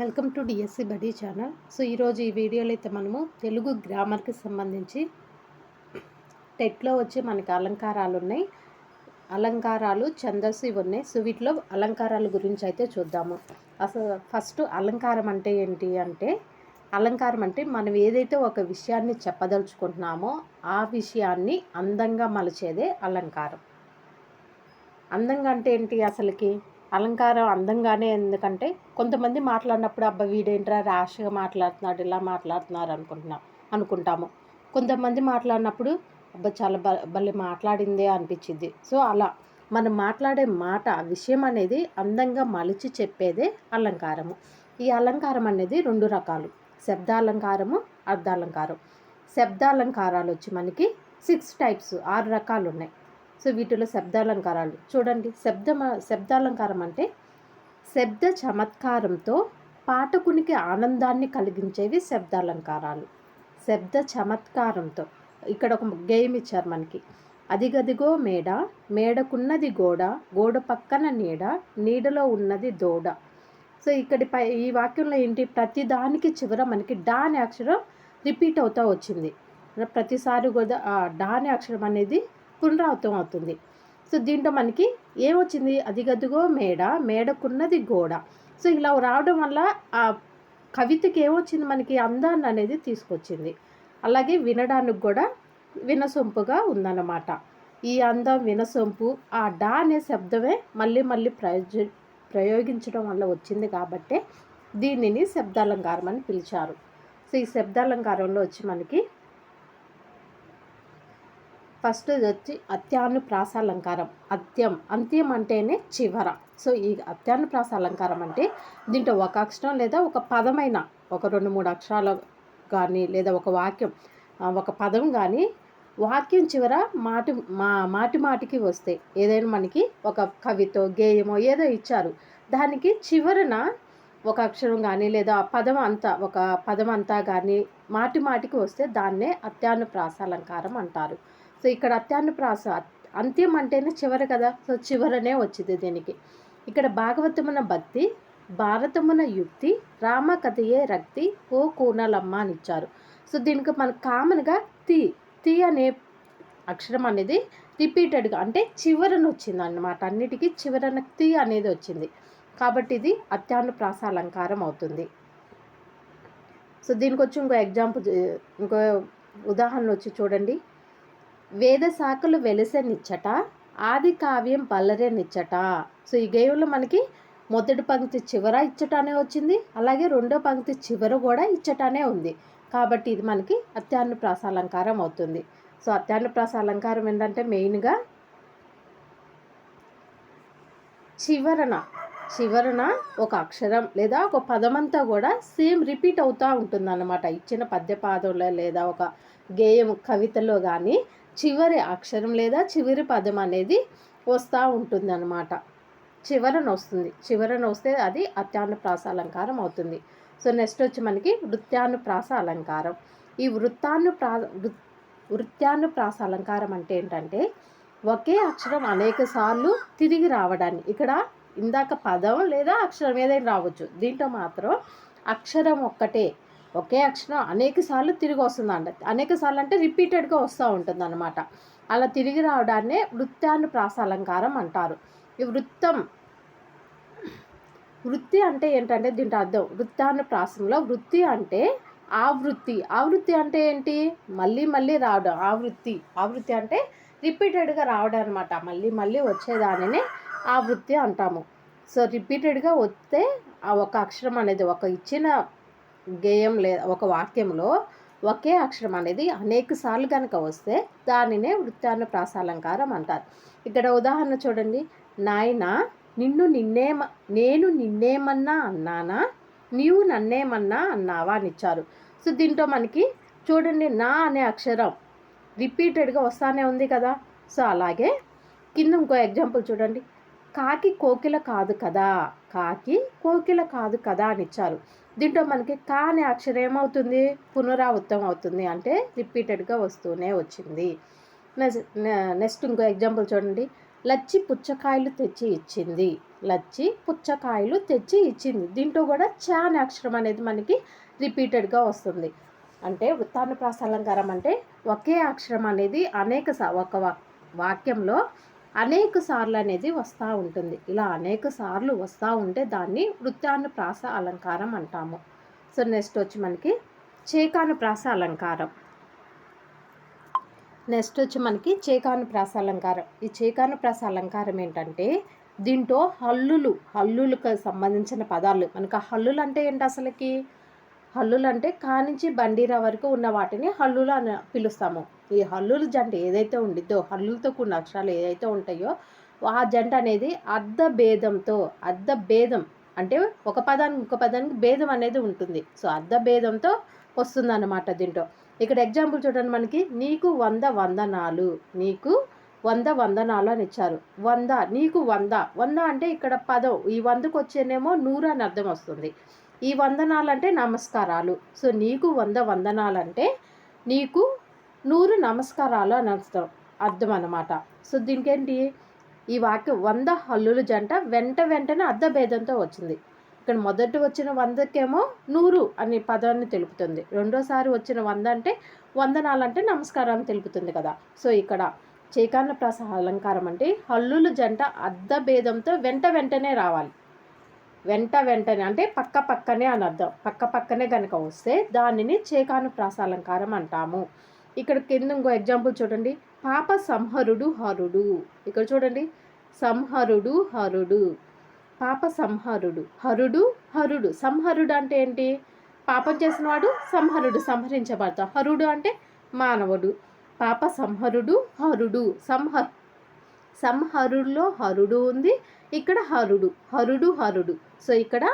Welcome to DSC buddy channel. So ఈరోజు ఈ వీడియోలో అయితే మనము తెలుగు గ్రామర్కి సంబంధించి టెట్లో వచ్చి మనకి అలంకారాలు ఉన్నాయి. అలంకారాలు ఛందస్సు ఇవి ఉన్నాయి సో వీటిలో అలంకారాల గురించి అయితే చూద్దాము. అసలు ఫస్ట్ అలంకారం అంటే ఏంటి అంటే అలంకారం అంటే మనం ఏదైతే ఒక విషయాన్ని చెప్పదలుచుకుంటున్నామో ఆ విషయాన్ని అందంగా మలిచేదే అలంకారం. అందంగా అంటే ఏంటి అసలుకి? అలంకారం అందంగానే ఎందుకంటే కొంతమంది మాట్లాడినప్పుడు అబ్బా వీడేంట్రా ర్యాష్గా మాట్లాడుతున్నాడు ఇలా మాట్లాడుతున్నారు అనుకుంటున్నాం అనుకుంటాము. కొంతమంది మాట్లాడినప్పుడు అబ్బా చాలా బ భలే మాట్లాడిందే అనిపించింది సో అలా మనం మాట్లాడే మాట విషయం అనేది అందంగా మలిచి చెప్పేదే అలంకారము. ఈ అలంకారం అనేది రెండు రకాలు. శబ్దాలంకారము అర్థాలంకారం శబ్దాలంకారాలు వచ్చి మనకి సిక్స్ టైప్స్ ఆరు రకాలు ఉన్నాయి సో వీటిలో శబ్దాలంకారాలు. చూడండి శబ్ద శబ్దాలంకారం అంటే శబ్ద చమత్కారంతో పాఠకునికి ఆనందాన్ని కలిగించేవి శబ్దాలంకారాలు. శబ్ద చమత్కారంతో. ఇక్కడ ఒక గేమ్ ఇచ్చారు మనకి. అదిగదిగో మేడ మేడకున్నది గోడ గోడ పక్కన నీడ నీడలో ఉన్నది దోడ. సో ఇక్కడి పై ఈ వాక్యంలో ఏంటి? ప్రతి దానికి చివర మనకి డా అనే అక్షరం రిపీట్ అవుతూ వచ్చింది. ప్రతిసారి కూడా డా అనే అక్షరం అనేది పునరావృతం అవుతుంది సో దీంట్లో మనకి ఏమొచ్చింది? అదిగదుగో మేడ మేడకున్నది గోడ. సో ఇలా రావడం వల్ల ఆ కవితకి ఏమొచ్చింది మనకి? అందాన్ని అనేది తీసుకొచ్చింది. అలాగే వినడానికి కూడా వినసొంపుగా ఉందన్నమాట. ఈ అందం వినసొంపు ఆ డా అనే శబ్దమే మళ్ళీ మళ్ళీ ప్రయోజ ప్రయోగించడం వల్ల వచ్చింది కాబట్టి దీనిని శబ్దాలంకారం అని పిలిచారు. సో ఈ శబ్దాలంకారంలో వచ్చి మనకి ఫస్ట్ వచ్చి అత్యానుప్రాస ప్రాసాలంకారం అత్యం. అంత్యం అంటేనే చివర. సో ఈ అత్యానుప్రాస అలంకారం అంటే దీంట్లో ఒక అక్షరం లేదా ఒక పదమైన ఒక రెండు మూడు అక్షరాలు కానీ లేదా ఒక వాక్యం ఒక పదం కానీ వాక్యం చివర మాటి మా మాటి మాటికి వస్తే ఏదైనా మనకి ఒక కవితో గేయమో ఏదో ఇచ్చారు. దానికి చివరన ఒక అక్షరం కానీ లేదా పదం అంతా ఒక పదం అంతా కానీ మాటి మాటికి వస్తే దాన్నే అత్యానుప్రాస అలంకారం అంటారు. సో ఇక్కడ అత్యానుప్రాస అంత్యం అంటేనే చివరి కదా? సో చివరనే వచ్చింది దీనికి. ఇక్కడ భాగవతమున భక్తి భారతమున యుక్తి రామ కథయే రక్తి ఓ కూనలమ్మ అని ఇచ్చారు. సో దీనికి మనకు కామన్గా తి తి అనే అక్షరం అనేది రిపీటెడ్గా అంటే చివరన వచ్చింది అన్నమాట. అన్నిటికీ చివరన తి అనేది వచ్చింది. కాబట్టి ఇది అత్యానుప్రాస అలంకారం అవుతుంది. సో దీనికి వచ్చి ఇంకో ఎగ్జాంపుల్ ఇంకో ఉదాహరణ వచ్చి చూడండి. వేదశాఖలు వెలసనిచ్చట ఆది కావ్యం బల్లరేనిచ్చట సో ఈ గేయంలో మనకి మొదటి పంక్తి చివర ఇచ్చటానే వచ్చింది అలాగే రెండో పంక్తి చివర కూడా ఇచ్చటానే ఉంది. కాబట్టి ఇది మనకి అత్యానుప్రాస అలంకారం అవుతుంది. సో అత్యానుప్రాస అలంకారం ఏంటంటే మెయిన్గా చివరన చివరన ఒక అక్షరం లేదా ఒక పదమంతా కూడా సేమ్ రిపీట్ అవుతూ ఉంటుంది అన్నమాట ఇచ్చిన పద్యపాదంలో లేదా ఒక గేయం కవితలో కానీ చివరి అక్షరం లేదా చివరి పదం అనేది వస్తూ ఉంటుంది అన్నమాట చివరన వస్తుంది. చివరన వస్తే అది అత్యానుప్రాస అలంకారం అవుతుంది. సో నెక్స్ట్ వచ్చి మనకి వృత్యానుప్రాస అలంకారం ఈ వృత్తానుప్రా వృత్యానుప్రాస అలంకారం అంటే ఏంటంటే ఒకే అక్షరం అనేక సార్లు తిరిగి రావడాన్ని. ఇక్కడ ఇందాక పదం లేదా అక్షరం ఏదైనా రావచ్చు. దీంట్లో మాత్రం అక్షరం ఒక్కటే. ఒకే అక్షరం అనేక సార్లు తిరిగి వస్తుందంట. అనేక సార్లు అంటే రిపీటెడ్గా వస్తూ ఉంటుంది అనమాట అలా తిరిగి రావడాన్నే వృత్తానుప్రాస అలంకారం అంటారు. ఈ వృత్తం వృత్తి అంటే ఏంటంటే దీంట్లో అర్థం. వృత్తానుప్రాసంలో వృత్తి అంటే ఆవృత్తి. ఆవృత్తి అంటే ఏంటి? మళ్ళీ మళ్ళీ రావడం. ఆవృత్తి. ఆవృత్తి అంటే రిపీటెడ్గా రావడం అనమాట మళ్ళీ మళ్ళీ వచ్చేదానిని ఆ వృత్తి అంటాము. సో రిపీటెడ్గా వస్తే ఆ ఒక అక్షరం అనేది ఒక ఇచ్చిన గేయం లేదా ఒక వాక్యంలో ఒకే అక్షరం అనేది అనేక సార్లు కనుక వస్తే దానినే వృత్తానుప్రాసాలంకారం అంటారు. ఇక్కడ ఉదాహరణ చూడండి. నాయన నిన్ను నిన్నేమ నేను నిన్నేమన్నా అన్నానా? నీవు నన్నేమన్నా అన్నావా అని ఇచ్చారు. సో దీంట్లో మనకి చూడండి నా అనే అక్షరం రిపీటెడ్గా వస్తానే ఉంది కదా. సో అలాగే కింద ఇంకో ఎగ్జాంపుల్ చూడండి. కాకి కోకిల కాదు కదా? కాకి కోకిల కాదు కదా అని ఇచ్చారు. దీంట్లో మనకి కా అనే అక్షరం ఏమవుతుంది? పునరావృతం అవుతుంది. అంటే రిపీటెడ్గా వస్తూనే వచ్చింది. నెక్స్ట్ ఇంకో ఎగ్జాంపుల్ చూడండి. లచ్చి పుచ్చకాయలు తెచ్చి ఇచ్చింది. లచ్చి పుచ్చకాయలు తెచ్చి ఇచ్చింది. దీంట్లో కూడా చా అనే అక్షరం అనేది మనకి రిపీటెడ్గా వస్తుంది. అంటే వృత్తానుప్రాస అలంకారం అంటే ఒకే అక్షరం అనేది అనేక సా ఒక వాక్యంలో అనేక సార్లు అనేది వస్తూ ఉంటుంది. ఇలా అనేక సార్లు వస్తూ ఉంటే దాన్ని వృత్తానుప్రాస అలంకారం అంటాము. సో నెక్స్ట్ వచ్చి మనకి చేకానుప్రాస అలంకారం. నెక్స్ట్ వచ్చి మనకి చేకానుప్రాస అలంకారం. ఈ చేకానుప్రాస అలంకారం ఏంటంటే దీంట్లో హల్లులు హల్లులకు సంబంధించిన పదాలు. మనకు హల్లులు అంటే ఏంటి అసలుకి? హల్లులు అంటే కానించి బండిరా వరకు ఉన్న వాటిని హల్లులు అని పిలుస్తాము. ఈ హల్లుల జంట ఏదైతే ఉండిద్దో హల్లులతో కూడిన అక్షరాలు ఏదైతే ఉంటాయో ఆ జంట అనేది అర్ధ భేదంతో అర్ధ భేదం అంటే ఒక పదానికి ఒక పదానికి భేదం అనేది ఉంటుంది. సో అర్ధ భేదంతో వస్తుందన్నమాట దీంట్లో. ఇక్కడ ఎగ్జాంపుల్ చూడండి మనకి. నీకు వంద వందనాలు నీకు వంద వందనాలు అని ఇచ్చారు. వంద నీకు వంద. వంద అంటే ఇక్కడ పదం. ఈ వందకు వచ్చేనేమో నూరు అని అర్థం వస్తుంది. ఈ వందనాలంటే నమస్కారాలు. సో నీకు వంద వందనాలు అంటే నీకు నూరు నమస్కారాలు అని అర్థం అర్థం అనమాట సో దీనికి ఏంటి ఈ వాక్యం వంద హల్లుల జంట వెంట వెంటనే అర్ధ భేదంతో వచ్చింది. ఇక్కడ మొదటి వచ్చిన వందకేమో నూరు అనే పదాన్ని తెలుపుతుంది. రెండోసారి వచ్చిన వంద అంటే వందనాలంటే నమస్కారాన్ని తెలుపుతుంది కదా. సో ఇక్కడ చైకాన్న ప్రాస అలంకారం అంటే హల్లుల జంట అర్ధ భేదంతో వెంట వెంటనే రావాలి. వెంట వెంటనే అంటే పక్క పక్కనే అని అర్థం. పక్క పక్కనే కనుక వస్తే దానిని చేకాను ప్రాసాలంకారం అంటాము. ఇక్కడ కింద ఇంకో ఎగ్జాంపుల్ చూడండి. పాప సంహరుడు హరుడు. ఇక్కడ చూడండి. సంహరుడు హరుడు. పాప సంహరుడు. హరుడు హరుడు. సంహరుడు అంటే ఏంటి? పాపం చేసినవాడు సంహరుడు సంహరించబడతాం హరుడు అంటే మానవుడు. పాప సంహరుడు హరుడు. సంహ సంహరుడులో హరుడు ఉంది ఇక్కడ హరుడు హరుడు హరుడు. సో ఇక్కడ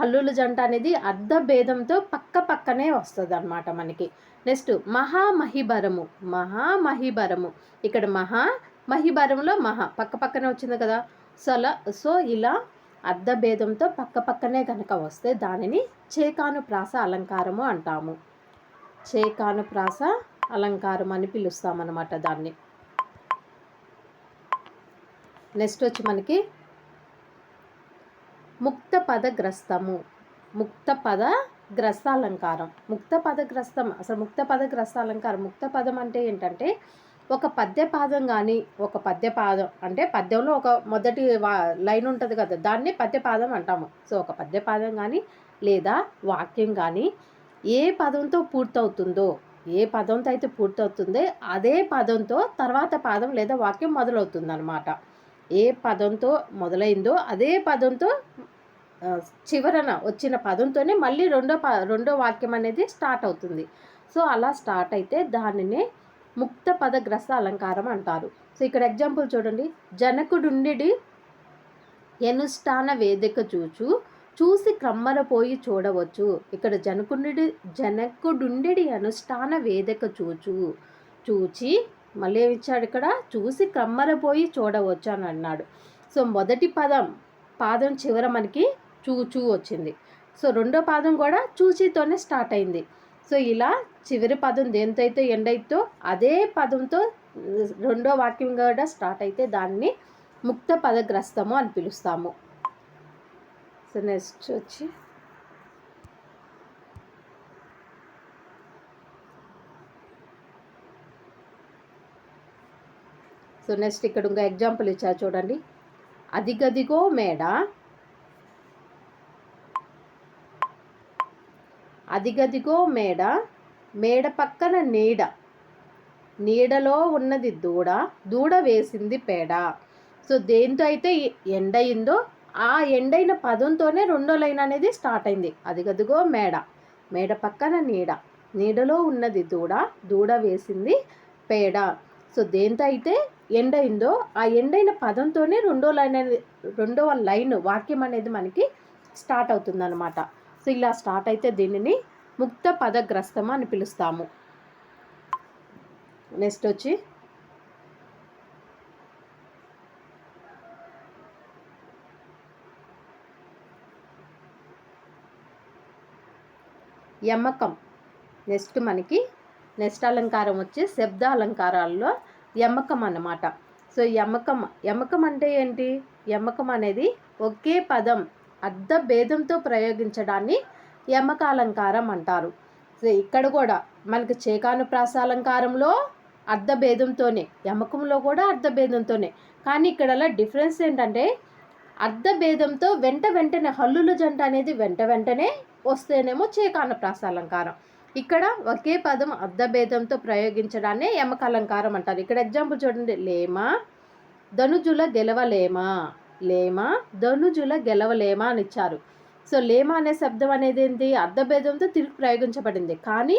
హల్లుల జంట అనేది అర్ధ భేదంతో పక్క పక్కనే వస్తుంది అనమాట మనకి. నెక్స్ట్ మహామహిబరము మహామహిబరము ఇక్కడ మహా మహిబరంలో మహా పక్క పక్కనే వచ్చింది కదా. సో అలా సో ఇలా అర్ధ భేదంతో పక్క పక్కనే కనుక వస్తే దానిని చేకానుప్రాస అలంకారము అంటాము. చేకానుప్రాస అలంకారం అని పిలుస్తామన్నమాట దాన్ని. నెక్స్ట్ వచ్చి మనకి ముక్త పదగ్రస్తము ముక్త పద గ్రస్త అలంకారం ముక్త పదగ్రస్తం అసలు ముక్త పదగ్రస్త అలంకారం ముక్త పదం అంటే ఏంటంటే ఒక పద్య పాదం కానీ ఒక పద్య పాదం అంటే పద్యంలో ఒక మొదటి వా లైన్ ఉంటుంది కదా దాన్ని పద్యపాదం అంటాము. సో ఒక పద్యపాదం కానీ లేదా వాక్యం కానీ ఏ పదంతో పూర్తవుతుందో ఏ పదంతో అయితే పూర్తవుతుందో అదే పదంతో తర్వాత పాదం లేదా వాక్యం మొదలవుతుంది అనమాట ఏ పదంతో మొదలైందో అదే పదంతో చివరన వచ్చిన పదంతోనే మళ్ళీ రెండో ప రెండో వాక్యం అనేది స్టార్ట్ అవుతుంది. సో అలా స్టార్ట్ అయితే దానినే ముక్త పదగ్రస్త అలంకారం అంటారు. సో ఇక్కడ ఎగ్జాంపుల్ చూడండి. జనకుడుండి ఎనుష్ఠాన వేదిక చూచు చూసి క్రమ్మరపోయి చూడవచ్చు. ఇక్కడ జనకుడి జనకుడుండి అనుష్ఠాన వేదిక చూచు చూచి మళ్ళీ ఏమి ఇచ్చాడు ఇక్కడ? చూసి క్రమ్మరపోయి చూడవచ్చు అని అన్నాడు సో మొదటి పదం పాదం చివర మనకి చూచూ వచ్చింది. సో రెండో పాదం కూడా చూచితోనే స్టార్ట్ అయింది. సో ఇలా చివరి పదం దేంతో అయితే ఎండ్ అయితో అదే పదంతో రెండో వాక్యం కూడా స్టార్ట్ అయితే దాన్ని ముక్త పదగ్రస్తము అని పిలుస్తాము. సో నెక్స్ట్ వచ్చి సో నెక్స్ట్ ఇక్కడ ఇంకా ఎగ్జాంపుల్ ఇచ్చారు చూడండి. అదిగదిగో మేడ. అదిగదిగో మేడ. మేడ పక్కన నీడ. నీడలో ఉన్నది దూడ. దూడ వేసింది పేడ. సో దేంతో అయితే ఎండయిందో ఆ ఎండైన పదంతోనే రెండో లైన్ అనేది స్టార్ట్ అయింది. అదిగదిగో మేడ. మేడ పక్కన నీడ. నీడలో ఉన్నది దూడ. దూడ వేసింది పేడ. సో దేంతో అయితే ఎండైందో ఆ ఎండైన పదంతోనే రెండో లైన్ అనేది రెండవ లైన్ వాక్యం అనేది మనకి స్టార్ట్ అవుతుందన్నమాట. సో ఇలా స్టార్ట్ అయితే దీనిని ముక్త పదగ్రస్తమ అని పిలుస్తాము. నెక్స్ట్ వచ్చి. యమకం. నెక్స్ట్ మనకి నెక్స్ట్ అలంకారం వచ్చి శబ్ద అలంకారాల్లో యమ్మకం అన్నమాట. సో యమ్మకం యమకం అంటే ఏంటి? యమ్మకం అనేది ఒకే పదం అర్ధ భేదంతో ప్రయోగించడాన్ని యమకాలంకారం అంటారు. సో ఇక్కడ కూడా మనకి చేకాను ప్రాసాలంకారంలో అర్ధభేదంతోనే యమకంలో కూడా అర్ధభేదంతోనే కానీ ఇక్కడ డిఫరెన్స్ ఏంటంటే అర్ధభేదంతో వెంట వెంటనే హల్లుల జంట అనేది వెంట వెంటనే వస్తేనేమో చేకాన ప్రాసాలంకారం ఇక్కడ ఒకే పదం అర్ధభేదంతో ప్రయోగించడాన్ని యమకలంకారం అంటారు. ఇక్కడ ఎగ్జాంపుల్ చూడండి. లేమా ధనుజుల గెలవలేమా లేమా ధనుజుల గెలవలేమా అని ఇచ్చారు. సో లేమా అనే శబ్దం అనేది ఏంటి? అర్ధభేదంతో తిరిగి ప్రయోగించబడింది. కానీ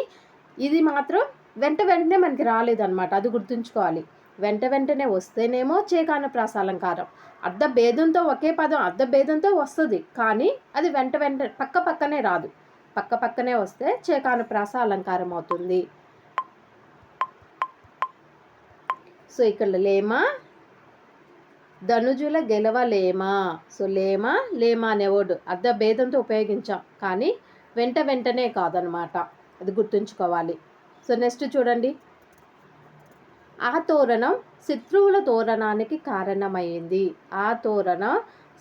ఇది మాత్రం వెంట వెంటనే మనకి రాలేదన్నమాట. అది గుర్తుంచుకోవాలి. వెంట వెంటనే వస్తేనేమో చేకాన ప్రాసాలంకారం. అర్ధ భేదంతో ఒకే పదం అర్ధ భేదంతో వస్తుంది. కానీ అది వెంట వెంట పక్క పక్కనే రాదు. పక్క పక్కనే వస్తే చేకాను ప్రాస అలంకారం అవుతుంది. సో ఇక్కడ లేమా ధనుజుల గెలవలేమా సో లేమా లేమా అనే వర్డ్ అర్ధ భేదంతో ఉపయోగించాం కానీ వెంట వెంటనే కాదనమాట. అది గుర్తుంచుకోవాలి. సో నెక్స్ట్ చూడండి. ఆ తోరణం శత్రువుల తోరణానికి కారణమైంది. ఆ తోరణం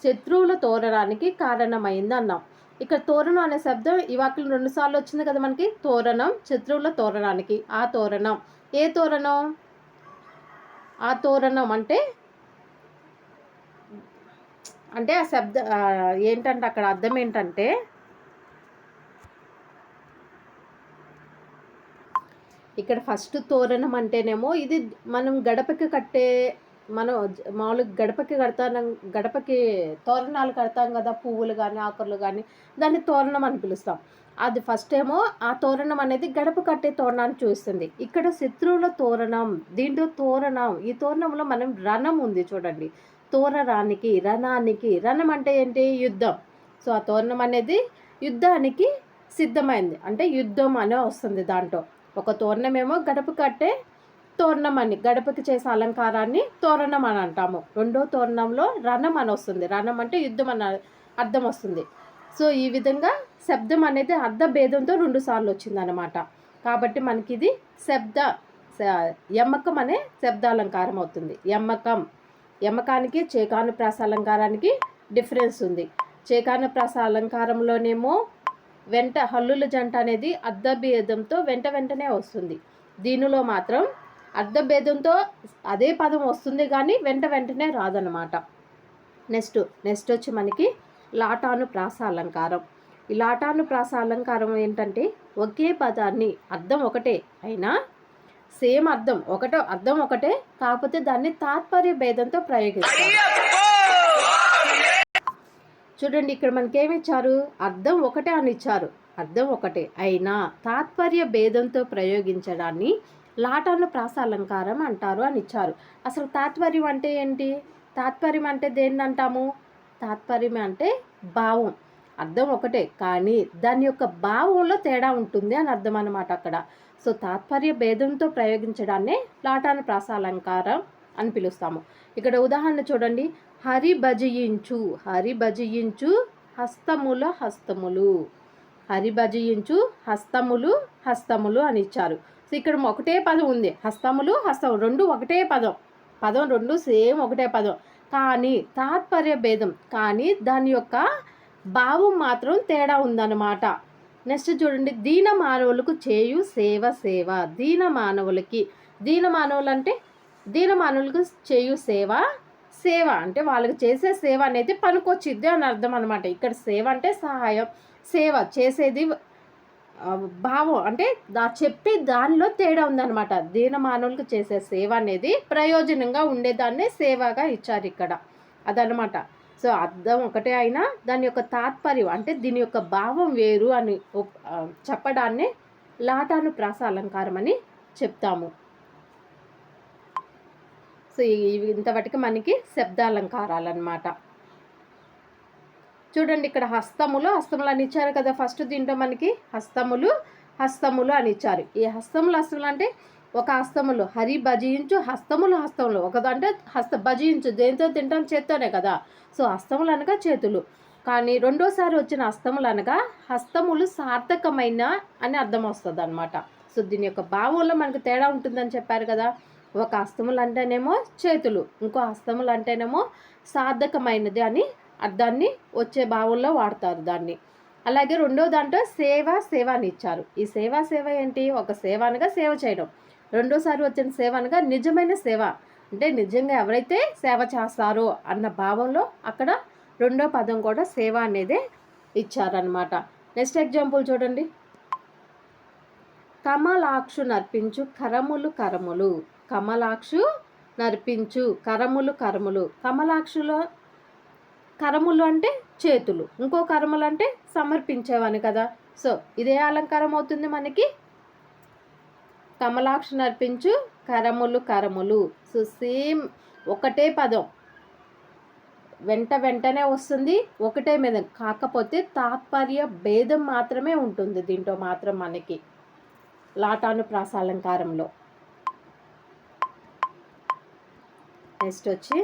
శత్రువుల తోరణానికి కారణమైంది అన్నాం. ఇక్కడ తోరణం అనే శబ్దం ఈ వాక్యం రెండు సార్లు వచ్చింది కదా మనకి? తోరణం శత్రువుల తోరణానికి. ఆ తోరణం. ఏ తోరణం? ఆ తోరణం అంటే అంటే ఆ శబ్ద ఏంటంటే అక్కడ అర్థం ఏంటంటే ఇక్కడ ఫస్ట్ తోరణం అంటేనేమో ఇది మనం గడపకి కట్టే మనం మామూలుగా గడపకి కడతాం గడపకి తోరణాలు కడతాం కదా పువ్వులు కానీ ఆకులు కానీ దాన్ని తోరణం అని పిలుస్తాం. అది ఫస్ట్ ఏమో ఆ తోరణం అనేది గడప కట్టే తోరణాన్ని చూస్తుంది. ఇక్కడ శత్రువుల తోరణం దీంట్లో తోరణం ఈ తోరణంలో మనం రణం ఉంది చూడండి. తోరణానికి రణానికి రణం అంటే ఏంటి? యుద్ధం. సో ఆ తోరణం అనేది యుద్ధానికి సిద్ధమైంది. అంటే యుద్ధం అనే వస్తుంది దాంట్లో. ఒక తోరణమేమో గడప కట్టే తోరణం అని గడపకి చేసే అలంకారాన్ని తోరణం అని అంటాము. రెండో తోరణంలో రణం అని వస్తుంది. రణం అంటే యుద్ధం అని అర్థం వస్తుంది. సో ఈ విధంగా శబ్దం అనేది అర్ధ భేదంతో రెండు సార్లు వచ్చిందనమాట కాబట్టి మనకి ఇది శబ్ద స- యమ్మకం అనే శబ్దాలంకారం అవుతుంది. యమ్మకం యమ్మకానికి చేకాను ప్రాస అలంకారానికి డిఫరెన్స్ ఉంది. చేకాను ప్రాస అలంకారంలోనేమో వెంట హల్లుల జంట అనేది అర్ధభేదంతో వెంట వెంటనే వస్తుంది. దీనిలో మాత్రం అర్ధభేదంతో అదే పదం వస్తుంది కానీ వెంట వెంటనే రాదనమాట నెక్స్ట్ నెక్స్ట్ వచ్చి మనకి లాటాను ప్రాస అలంకారం ఈ లాటాను ప్రాస అలంకారం ఏంటంటే ఒకే పదాన్ని అర్థం ఒకటే అయినా సేమ్ అర్థం ఒకటో అర్థం ఒకటే కాకపోతే దాన్ని తాత్పర్య భేదంతో ప్రయోగిస్తారు. చూడండి ఇక్కడ మనకేమి ఇచ్చారు అర్థం ఒకటే అని ఇచ్చారు. అర్థం ఒకటే అయినా తాత్పర్య భేదంతో ప్రయోగించడాన్ని లాటాను ప్రాస అలంకారం అంటారు అని ఇచ్చారు. అసలు తాత్పర్యం అంటే ఏంటి? తాత్పర్యం అంటే దేన్ని అంటాము తాత్పర్యం అంటే భావం. అర్థం ఒకటే కానీ దాని యొక్క భావంలో తేడా ఉంటుంది అని అర్థం అన్నమాట అక్కడ. సో తాత్పర్య భేదంతో ప్రయోగించడాన్నే లాటాను ప్రాస అలంకారం అని పిలుస్తాము. ఇక్కడ ఉదాహరణ చూడండి. హరి భజయించు హరి భజయించు హస్తముల హస్తములు. హరి భజయించు హస్తములు హస్తములు అని ఇచ్చారు. సో ఇక్కడ ఒకటే పదం ఉంది. హస్తములు హస్తము రెండు ఒకటే పదం. పదం రెండు సేమ్ ఒకటే పదం. కానీ తాత్పర్య భేదం కానీ దాని యొక్క భావం మాత్రం తేడా ఉందన్నమాట. నెక్స్ట్ చూడండి. దీన మానవులకు చేయు సేవ సేవ. దీన మానవులకి దీన మానవులు అంటే దీన మానవులకు చేయు సేవ సేవ. అంటే వాళ్ళకి చేసే సేవ అనేది పనికొచ్చిద్ది అని అర్థం అనమాట ఇక్కడ సేవ అంటే సహాయం. సేవ చేసేది భావం అంటే దా చెప్పే దానిలో తేడా ఉందన్నమాట. దీన మానవులకు చేసే సేవ అనేది ప్రయోజనంగా ఉండేదాన్నే సేవగా ఇచ్చారు ఇక్కడ. అదనమాట సో అర్థం ఒకటే అయినా దాని యొక్క తాత్పర్యం అంటే దీని యొక్క భావం వేరు అని ఒప్- చెప్పడాన్నే లాటాను ప్రాస అలంకారం అని చెప్తాము. సో ఇంతవరకు మనకి శబ్దాలంకారాలు అనమాట చూడండి ఇక్కడ హస్తములు హస్తములు అని ఇచ్చారు కదా. ఫస్ట్ దీంట్లో మనకి హస్తములు హస్తములు అని ఇచ్చారు. ఈ హస్తములు హస్తములు అంటే ఒక హస్తములు. హరి భజించు హస్తములు హస్తములు. ఒకదంటే హస్త భజించు దేంతో తింటాం చేత్తోనే కదా. సో హస్తములు అనగా చేతులు. కానీ రెండోసారి వచ్చిన హస్తములు అనగా హస్తములు సార్థకమైన అని అర్థం వస్తుంది అనమాట సో దీని యొక్క భావంలో మనకు తేడా ఉంటుందని చెప్పారు కదా. ఒక హస్తములు అంటేనేమో చేతులు. ఇంకో హస్తములు అంటేనేమో సార్థకమైనది అని అర్థాన్ని వచ్చే భావంలో వాడతారు దాన్ని. అలాగే రెండో దాంట్లో సేవ సేవ అని ఇచ్చారు. ఈ సేవ సేవ ఏంటి? ఒక సేవ అనగా సేవ చేయడం. రెండోసారి వచ్చిన సేవ అనగా నిజమైన సేవ. అంటే నిజంగా ఎవరైతే సేవ చేస్తారో అన్న భావంలో అక్కడ రెండో పదం కూడా సేవ అనేది ఇచ్చారనమాట నెక్స్ట్ ఎగ్జాంపుల్ చూడండి. కమలాక్షు నర్పించు కరములు కరములు. కమలాక్షు నర్పించు కరములు కరములు. కమలాక్షులో కరములు అంటే చేతులు. ఇంకో కరములు అంటే సమర్పించేవాని కదా. సో ఇదే అలంకారం అవుతుంది మనకి. కమలాక్ష నర్పించు కరములు కరములు. సో సేమ్ ఒకటే పదం. వెంట వెంటనే వస్తుంది ఒకటే మీద. కాకపోతే తాత్పర్య భేదం మాత్రమే ఉంటుంది దీంట్లో మాత్రం మనకి. లాటాను ప్రాసాలంకారంలో నెక్స్ట్ వచ్చి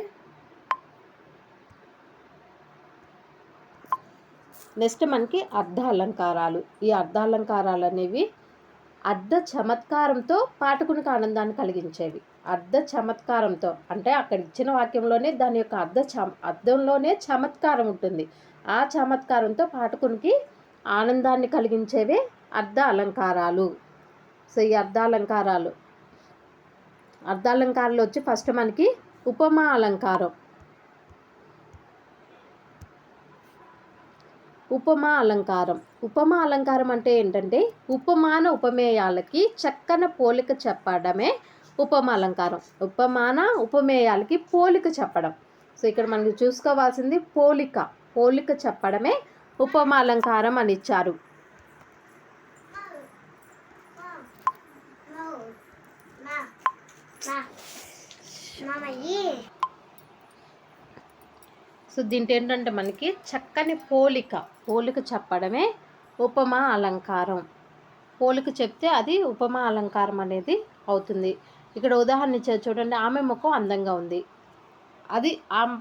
నెక్స్ట్ మనకి అర్ధ అలంకారాలు ఈ అర్ధ అలంకారాలు అనేవి అర్ధ చమత్కారంతో పాఠకునికి ఆనందాన్ని కలిగించేవి. అర్ధ చమత్కారంతో అంటే అక్కడ ఇచ్చిన వాక్యంలోనే దాని యొక్క అర్ధ చమ అర్థంలోనే చమత్కారం ఉంటుంది. ఆ చమత్కారంతో పాఠకునికి ఆనందాన్ని కలిగించేవే అర్ధ అలంకారాలు సో ఈ అర్ధ అలంకారాలు అర్ధాలంకారాలు వచ్చి ఫస్ట్ మనకి ఉపమా అలంకారం ఉపమా అలంకారం ఉపమా అలంకారం అంటే ఏంటంటే ఉపమాన ఉపమేయాలకి చక్కన పోలిక చెప్పడమే ఉపమా అలంకారం ఉపమాన ఉపమేయాలకి పోలిక చెప్పడం సో ఇక్కడ మనకి చూసుకోవాల్సింది పోలిక పోలిక చెప్పడమే ఉపమా అలంకారం అని ఇచ్చారు సో దీంట్లో ఏంటంటే మనకి చక్కని పోలిక పోలిక చెప్పడమే ఉపమా అలంకారం. పోలిక చెప్తే అది ఉపమా అలంకారం అనేది అవుతుంది. ఇక్కడ ఉదాహరణ ఇచ్చారు చూడండి ఆమె ముఖం అందంగా ఉంది. అది ఆ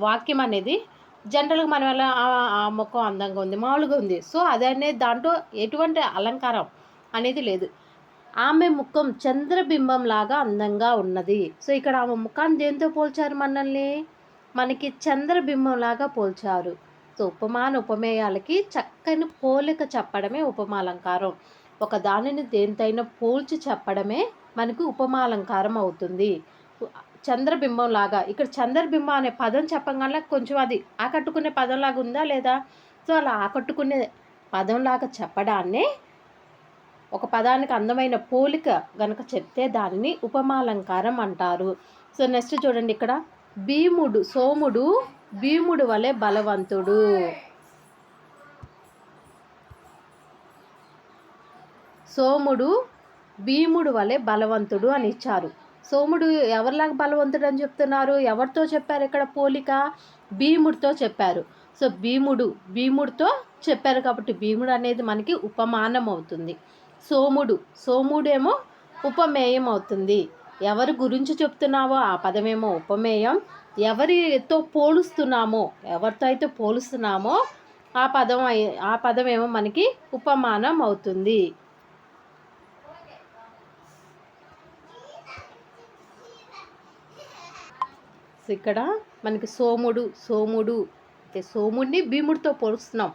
వాక్యం అనేది జనరల్గా మనం ఎలా "ఆ- ముఖం అందంగా ఉంది మామూలుగా ఉంది. సో అది అనేది దాంట్లో ఎటువంటి అలంకారం అనేది లేదు. ఆమె ముఖం చంద్రబింబం లాగా అందంగా ఉన్నది. సో ఇక్కడ ఆమె ముఖాన్ని దేంతో పోల్చారు మనల్ని? మనకి చంద్రబింబంలాగా పోల్చారు. సో ఉపమాన ఉపమేయాలకి చక్కని పోలిక చెప్పడమే ఉపమాలంకారం. ఒక దానిని దేనితైనా పోల్చి చెప్పడమే మనకి ఉపమాలంకారం అవుతుంది. చంద్రబింబం లాగా ఇక్కడ చంద్రబింబం అనే పదం చెప్పగానే కొంచెం అది ఆకట్టుకునే పదంలాగా ఉందా లేదా? సో అలా ఆకట్టుకునే పదంలాగా చెప్పడాన్నే ఒక పదానికి అందమైన పోలిక గనక చెప్తే దానిని ఉపమాలంకారం అంటారు. సో నెక్స్ట్ చూడండి ఇక్కడ. భీముడు సోముడు భీముడు వలె బలవంతుడు. సోముడు భీముడు వలె బలవంతుడు అని ఇచ్చారు. సోముడు ఎవరిలాగా బలవంతుడు అని చెప్తున్నారు? ఎవరితో చెప్పారు ఇక్కడ పోలిక? భీముడితో చెప్పారు. సో భీముడు భీముడితో చెప్పారు కాబట్టి భీముడు అనేది మనకి ఉపమానం అవుతుంది సోముడు సోముడేమో ఉపమేయం అవుతుంది ఎవరి గురించి చెప్తున్నావో ఆ పదమేమో ఉపమేయం. ఎవరితో పోలుస్తున్నామో ఎవరితో అయితే పోలుస్తున్నామో ఆ పదం ఆ పదమేమో మనకి ఉపమానం అవుతుంది. ఇక్కడ మనకి సోముడు సోముడు అయితే సోముడిని భీముడితో పోలుస్తున్నాం.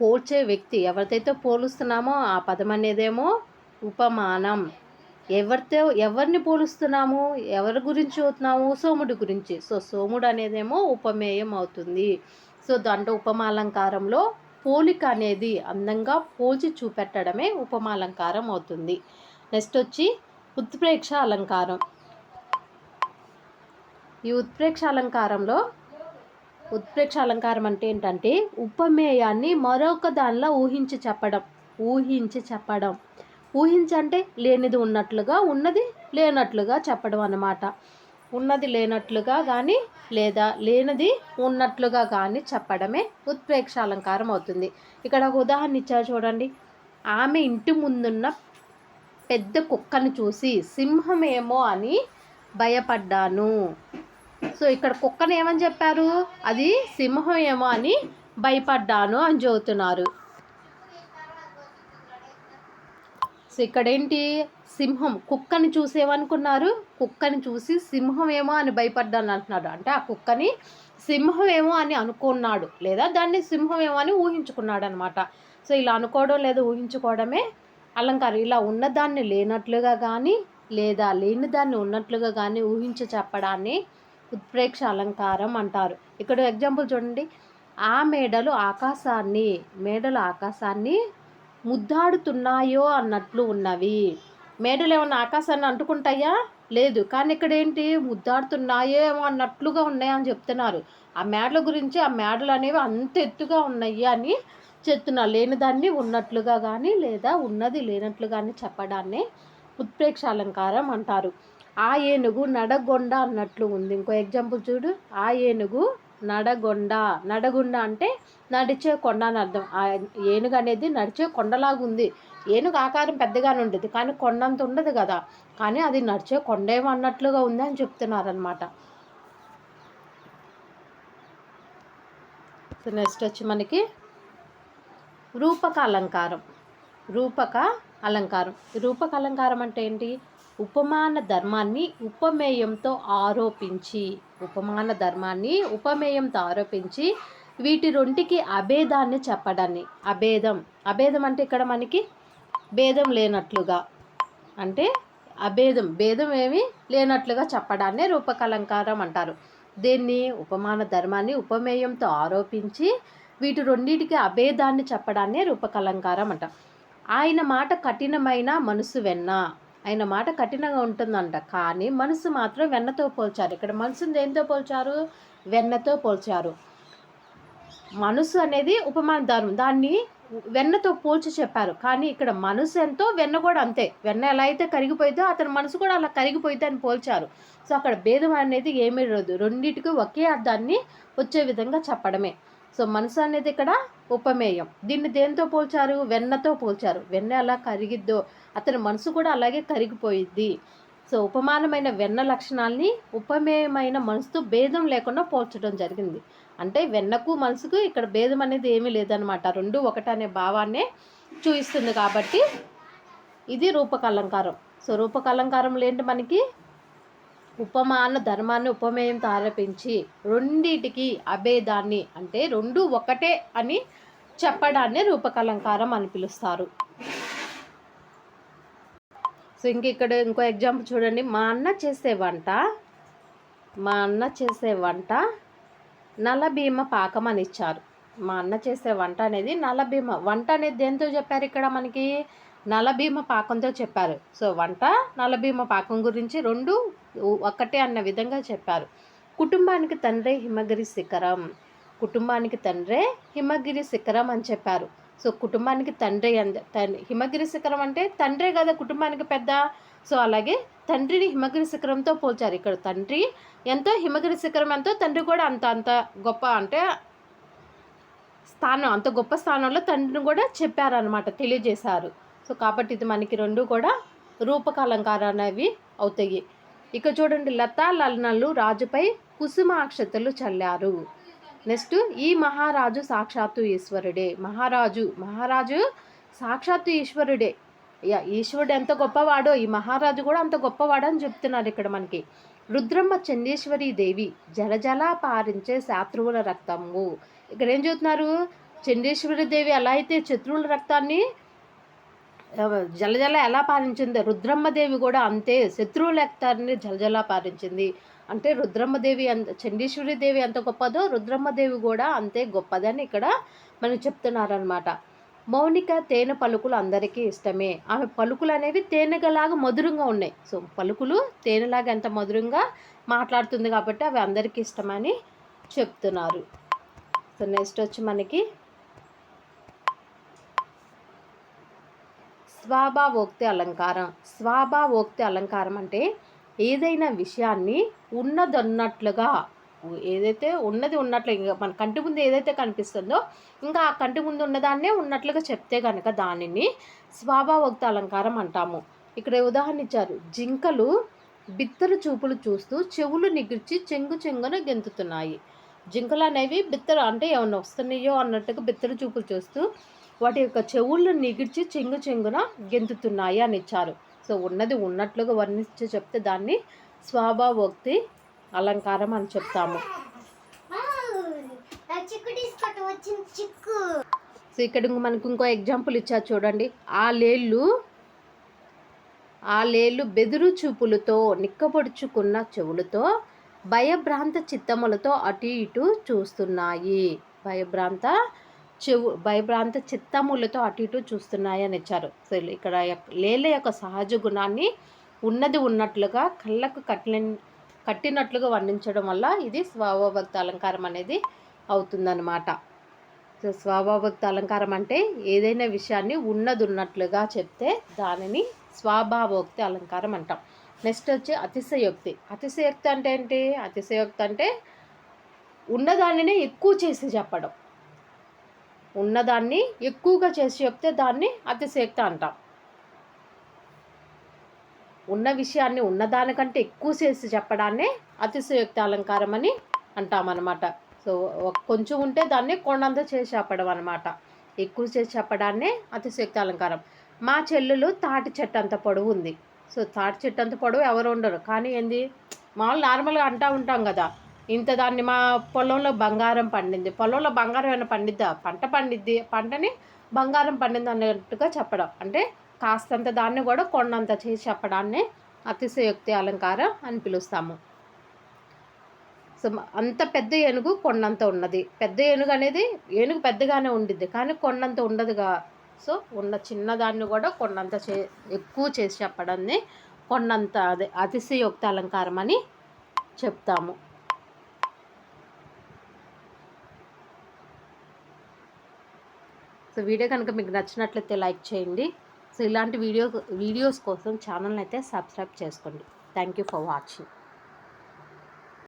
పోల్చే వ్యక్తి ఎవరితో పోలుస్తున్నామో ఆ పదం అనేదేమో ఉపమానం. ఎవరితో ఎవరిని పోలుస్తున్నాము? ఎవరి గురించి అవుతున్నాము సోముడి గురించి. సో సోముడు అనేదేమో ఉపమేయం అవుతుంది. సో దాంట్లో ఉపమాలంకారంలో పోలిక అనేది అందంగా పోల్చి చూపెట్టడమే ఉపమాలంకారం అవుతుంది. నెక్స్ట్ వచ్చి ఉత్ప్రేక్ష అలంకారం. ఈ ఉత్ప్రేక్ష అలంకారంలో ఉత్ప్రేక్ష అలంకారం అంటే ఏంటంటే ఉపమేయాన్ని మరొక దానిలో ఊహించి చెప్పడం. ఊహించి చెప్పడం. ఊహించంటే లేనిది ఉన్నట్లుగా ఉన్నది లేనట్లుగా చెప్పడం అన్నమాట. ఉన్నది లేనట్లుగా కానీ లేదా లేనిది ఉన్నట్లుగా కానీ చెప్పడమే ఉత్ప్రేక్ష అలంకారం అవుతుంది. ఇక్కడ ఒక ఉదాహరణ ఇచ్చారు చూడండి. ఆమె ఇంటి ముందున్న పెద్ద కుక్కను చూసి సింహమేమో అని భయపడ్డాను. సో ఇక్కడ కుక్కను ఏమని చెప్పారు? అది సింహం ఏమో అని భయపడ్డాను అని చెబుతున్నారు. సో ఇక్కడ ఏంటి సింహం. కుక్కని చూసేమనుకున్నారు కుక్కని చూసి సింహం ఏమో అని భయపడ్డాను అంటున్నాడు అంటే ఆ కుక్కని సింహం ఏమో అని అనుకున్నాడు. లేదా దాన్ని సింహం ఏమో అని ఊహించుకున్నాడు అనమాట సో ఇలా అనుకోవడం లేదా ఊహించుకోవడమే అలంకారం. ఇలా ఉన్నదాన్ని లేనట్లుగా కానీ లేదా లేని దాన్ని ఉన్నట్లుగా కానీ ఊహించి చెప్పడాన్ని ఉత్ప్రేక్ష అలంకారం అంటారు. ఇక్కడ ఎగ్జాంపుల్ చూడండి. ఆ మేడలు ఆకాశాన్ని మేడలు ఆకాశాన్ని ముద్దాడుతున్నాయో అన్నట్లు ఉన్నవి. మేడలు ఏమన్నా ఆకాశాన్ని అంటుకుంటాయా? లేదు. కానీ ఇక్కడ ఏంటి ముద్దాడుతున్నాయో ఏమో అన్నట్లుగా ఉన్నాయని అని చెప్తున్నారు. ఆ మేడల గురించి ఆ మేడలు అనేవి అంత ఎత్తుగా ఉన్నాయి అని చెప్తున్నారు. లేని దాన్ని ఉన్నట్లుగా కానీ లేదా ఉన్నది లేనట్లు కానీ చెప్పడాన్ని ఉత్ప్రేక్ష అలంకారం అంటారు. ఆ ఏనుగు నడగొండ అన్నట్లు ఉంది. ఇంకో ఎగ్జాంపుల్ చూడు. ఆ ఏనుగు నడగొండ. నడగుండ అంటే నడిచే కొండ అని అర్థం. ఆ ఏనుగు అనేది నడిచే కొండలాగా ఉంది. ఏనుగు ఆకారం పెద్దగానే ఉండేది కానీ కొండంత ఉండదు కదా. కానీ అది నడిచే కొండేమో అన్నట్లుగా ఉంది అని చెప్తున్నారనమాట నెక్స్ట్ వచ్చి మనకి రూపక అలంకారం. రూపక అలంకారం. రూపక అలంకారం అంటే ఏంటి? ఉపమాన ధర్మాన్ని ఉపమేయంతో ఆరోపించి ఉపమాన ధర్మాన్ని ఉపమేయంతో ఆరోపించి వీటి రెంటికి అభేదాన్ని చెప్పడాన్ని. అభేదం. అభేదం అంటే ఇక్కడ మనకి భేదం లేనట్లుగా. అంటే అభేదం. భేదం ఏమి లేనట్లుగా చెప్పడాన్నే రూపకలంకారం అంటారు. దీన్ని? ఉపమాన ధర్మాన్ని ఉపమేయంతో ఆరోపించి వీటి రెండింటికి అభేదాన్ని చెప్పడాన్నే రూపకలంకారం అంట. ఆయన మాట కఠినమైన మనసు వెన్న. ఆయన మాట కఠినంగా ఉంటుందంట. కానీ మనసు మాత్రం వెన్నతో పోల్చారు. ఇక్కడ మనసుని దేనితో పోల్చారు? వెన్నతో పోల్చారు. మనసు అనేది ఉపమాన దాన్ని వెన్నతో పోల్చి చెప్పారు. కానీ ఇక్కడ మనసు ఎంతో వెన్న కూడా అంతే. వెన్న ఎలా అయితే కరిగిపోయిందో అతని మనసు కూడా అలా కరిగిపోయింది అని పోల్చారు. సో అక్కడ భేదం అనేది ఏమీ లేదు. రెండింటికి ఒకే అర్థాన్ని వచ్చే విధంగా చెప్పడమే. సో మనసు అనేది ఇక్కడ ఉపమేయం. దీన్ని దేంతో పోల్చారు? వెన్నతో పోల్చారు. వెన్న ఎలా కరిగిద్దో అతని మనసు కూడా అలాగే కరిగిపోయిద్ది. సో ఉపమానమైన వెన్న లక్షణాల్ని ఉపమేయమైన మనసుతో భేదం లేకుండా పోల్చడం జరిగింది. అంటే వెన్నకు మనసుకు ఇక్కడ భేదం అనేది ఏమీ లేదనమాట రెండు ఒకటనే భావాన్నే చూపిస్తుంది కాబట్టి ఇది రూపకలంకారం. సో రూపకలంకారంలో ఏంటి మనకి? ఉపమాన ధర్మాన్ని ఉపమేయంతో ఆరోపించి రెండిటికి అభేదాన్ని అంటే రెండు ఒకటే అని చెప్పడాన్ని రూపకలంకారం అని పిలుస్తారు. సో ఇంక ఇక్కడ ఇంకో ఎగ్జాంపుల్ చూడండి. మా అన్న చేసే వంట మా అన్న చేసే వంట నలభీమ పాకం అని ఇచ్చారు. మా అన్న చేసే వంట అనేది నలభీమ వంట అనేది దేంతో చెప్పారు ఇక్కడ మనకి? నలభీమ పాకంతో చెప్పారు. సో వంట నలభీమ పాకం గురించి రెండు ఒక్కటే అన్న విధంగా చెప్పారు. కుటుంబానికి తండ్రి హిమగిరి శిఖరం. కుటుంబానికి తండ్రే హిమగిరి శిఖరం అని చెప్పారు. సో కుటుంబానికి తండ్రి అంద హిమగిరి శిఖరం అంటే తండ్రే కదా కుటుంబానికి పెద్ద. సో అలాగే తండ్రిని హిమగిరి శిఖరంతో పోల్చారు. ఇక్కడ తండ్రి ఎంతో హిమగిరి శిఖరం ఎంతో తండ్రి కూడా అంత అంత గొప్ప అంటే స్థానం అంత గొప్ప స్థానంలో తండ్రిని కూడా చెప్పారనమాట తెలియజేశారు. సో కాబట్టి ఇది మనకి రెండు కూడా రూపక అనేవి అవుతాయి. ఇక చూడండి లతా లలనలు రాజుపై కుసుమాక్షతలు చల్లారు. నెక్స్ట్ ఈ మహారాజు సాక్షాత్తు ఈశ్వరుడే. మహారాజు మహారాజు సాక్షాత్తు ఈశ్వరుడే. ఈశ్వరుడు ఎంత గొప్పవాడో ఈ మహారాజు కూడా అంత గొప్పవాడు అని చెప్తున్నారు ఇక్కడ మనకి. రుద్రమ్మ చండేశ్వరి దేవి జలజల పారించే శాత్రువుల రక్తము. ఇక్కడ ఏం చెబుతున్నారు? చండీశ్వరి దేవి ఎలా అయితే శత్రువుల రక్తాన్ని జలజల ఎలా పారించింది రుద్రమ్మదేవి కూడా అంతే శత్రువుల రక్తాన్ని జలజల పారించింది. అంటే రుద్రమ్మదేవి అంత చండీశ్వరి దేవి ఎంత గొప్పదో రుద్రమ్మదేవి కూడా అంతే గొప్పదని ఇక్కడ మనం చెప్తున్నారనమాట మౌనిక తేనె పలుకులు అందరికీ ఇష్టమే. ఆమె పలుకులు అనేవి తేనెగలాగా మధురంగా ఉన్నాయి. సో పలుకులు తేనెలాగా ఎంత మధురంగా మాట్లాడుతుంది కాబట్టి అవి అందరికీ ఇష్టమని చెప్తున్నారు. సో నెక్స్ట్ వచ్చి మనకి స్వాభావోక్తి అలంకారం. స్వాభావోక్తి అలంకారం అంటే ఏదైనా విషయాన్ని ఉన్నదన్నట్లుగా ఏదైతే ఉన్నది ఉన్నట్లు ఇంకా మన కంటి ముందు ఏదైతే కనిపిస్తుందో ఇంకా ఆ కంటి ముందు ఉన్నదాన్నే ఉన్నట్లుగా చెప్తే కనుక దానిని స్వాభావోక్త అలంకారం అంటాము. ఇక్కడ ఉదాహరణ ఇచ్చారు. జింకలు బిత్తరు చూపులు చూస్తూ చెవులు నిగిర్చి చెంగు చెంగున గెంతుతున్నాయి. జింకలు అనేవి బిత్తరు అంటే ఏమన్నా వస్తున్నాయో అన్నట్టుగా బిత్తరు చూపులు చూస్తూ వాటి యొక్క చెవుళ్ళు నిగిడ్చి చెంగు చెంగున గెంతుతున్నాయి అని ఇచ్చారు. సో ఉన్నది ఉన్నట్లుగా వర్ణించి చెప్తే దాన్ని స్వభావోక్తి అలంకారం అని చెప్తాము. సో ఇక్కడ మనకు ఇంకో ఎగ్జాంపుల్ ఇచ్చారు చూడండి. ఆ లేళ్ళు ఆ లేళ్ళు బెదురు చూపులతో నిక్కబొడుచుకున్న చెవులతో భయభ్రాంత చిత్తములతో అటు ఇటు చూస్తున్నాయి. భయభ్రాంత చెవు భయభ్రాంత చిత్తములతో అటు ఇటు చూస్తున్నాయని ఇచ్చారు. సో ఇక్కడ యొక్క- యొక్క సహజ గుణాన్ని ఉన్నది ఉన్నట్లుగా కళ్ళకు కట్టిన కట్టినట్లుగా వర్ణించడం వల్ల ఇది స్వభావభక్త అలంకారం అనేది అవుతుందన్నమాట. సో స్వభావభక్త అలంకారం అంటే ఏదైనా విషయాన్ని ఉన్నది ఉన్నట్లుగా చెప్తే దానిని స్వభావోక్తి అలంకారం అంటాం. నెక్స్ట్ వచ్చి అతిశయోక్తి. అతిశయోక్తి అంటే ఏంటి? అతిశయోక్తి అంటే ఉన్నదానినే ఎక్కువ చేసి చెప్పడం. ఉన్నదాన్ని ఎక్కువగా చేసి చెప్తే దాన్ని అతిశయోక్తి అంటాం. ఉన్న విషయాన్ని ఉన్నదానికంటే ఎక్కువ చేసి చెప్పడాన్నే అతిశయోక్తి అలంకారం అని అంటామన్నమాట. సో కొంచెం ఉంటే దాన్ని కొండంత చేసి చెప్పడం అనమాట ఎక్కువ చేసి చెప్పడాన్నే అతిశయోక్తి అలంకారం. మా చెల్లెలు తాటి చెట్టు అంత పొడవు ఉంది. సో తాటి చెట్టు అంత పొడవు ఎవరు ఉండరు. కానీ ఏంది? మామూలు నార్మల్గా అంటూ ఉంటాం కదా. ఇంత దాన్ని మా పొలంలో బంగారం పండింది. పొలంలో బంగారం ఏమైనా పండిద్దా? పంట పండిద్ది. పంటని బంగారం పండింది అన్నట్టుగా చెప్పడం. అంటే కాస్తంత దాన్ని కూడా కొండంత చేసి చెప్పడాన్ని అతిశయోక్తి అలంకారం అని పిలుస్తాము. సో అంత పెద్ద ఏనుగు కొండంత ఉన్నది. పెద్ద ఏనుగు అనేది ఏనుగు పెద్దగానే ఉండిద్ది. కానీ కొండంత ఉండదుగా. సో ఉన్న చిన్నదాన్ని కూడా కొండంత చే ఎక్కువ చేసి చెప్పడాన్ని కొండంత అదే అతిశయోక్తి అలంకారం అని చెప్తాము. సో వీడియో కనుక మీకు నచ్చినట్లయితే లైక్ చేయండి. సో ఇలాంటి వీడియో వీడియోస్ కోసం ఛానల్ని అయితే సబ్స్క్రైబ్ చేసుకోండి. Thank you for watching